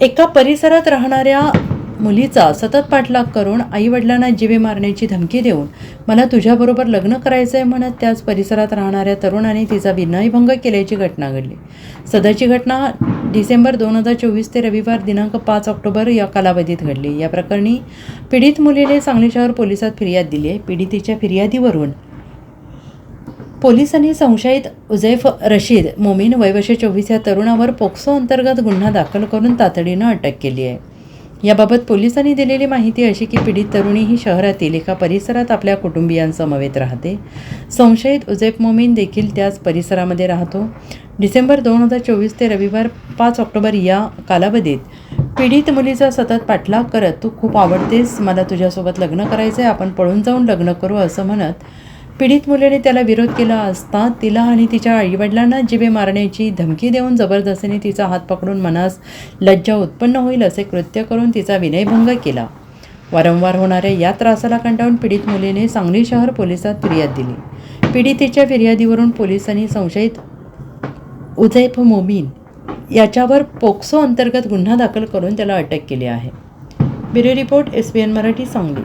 एका परिसरात राहणाऱ्या मुलीचा सतत पाठलाग करून आईवडिलांना जीवे मारण्याची धमकी देऊन मला तुझ्याबरोबर लग्न करायचं आहे म्हणत त्याच परिसरात राहणाऱ्या तरुणाने तिचा विनयभंग केल्याची घटना घडली. सदरची घटना डिसेंबर दोन हजार चोवीस ते रविवार दिनांक पाच ऑक्टोबर या कालावधीत घडली. या प्रकरणी पीडित मुलीने सांगली शहर पोलिसात फिर्याद दिली आहे. पीडितीच्या फिर्यादीवरून पोलिसांनी संशयित उजैफ रशीद मोमीन वयवशे चोवीस या तरुणावर पोक्सो अंतर्गत गुन्हा दाखल करून तातडीनं अटक केली आहे. याबाबत पोलिसांनी दिलेली माहिती अशी की पीडित तरुणी ही शहरातील एका परिसरात आपल्या कुटुंबियांसमवेत राहते. संशयित उजैफ मोमीन देखील त्याच परिसरामध्ये राहतो. डिसेंबर दोन हजार चोवीस ते रविवार पाच ऑक्टोबर या कालावधीत पीडित मुलीचा सतत पाठलाग करत तू खूप आवडतेस मला तुझ्यासोबत लग्न करायचं आहे आपण पळून जाऊन लग्न करू असं म्हणत पीडित मुलीने त्याला विरोध केला असता तिला आणि तिच्या आईवडिलांना जिवे मारण्याची धमकी देऊन जबरदस्तीने तिचा हात पकडून मनास लज्जा उत्पन्न होईल असे कृत्य करून तिचा विनयभंग केला. वारंवार होणाऱ्या या त्रासाला कंटाळून पीडित मुलीने सांगली शहर पोलिसात फिर्याद दिली. पीडितेच्या फिर्यादीवरून पोलिसांनी संशयित उझैफ मोमीन याच्यावर पोक्सो अंतर्गत गुन्हा दाखल करून त्याला अटक केली आहे. Bureau report S B N Marathi Sangli.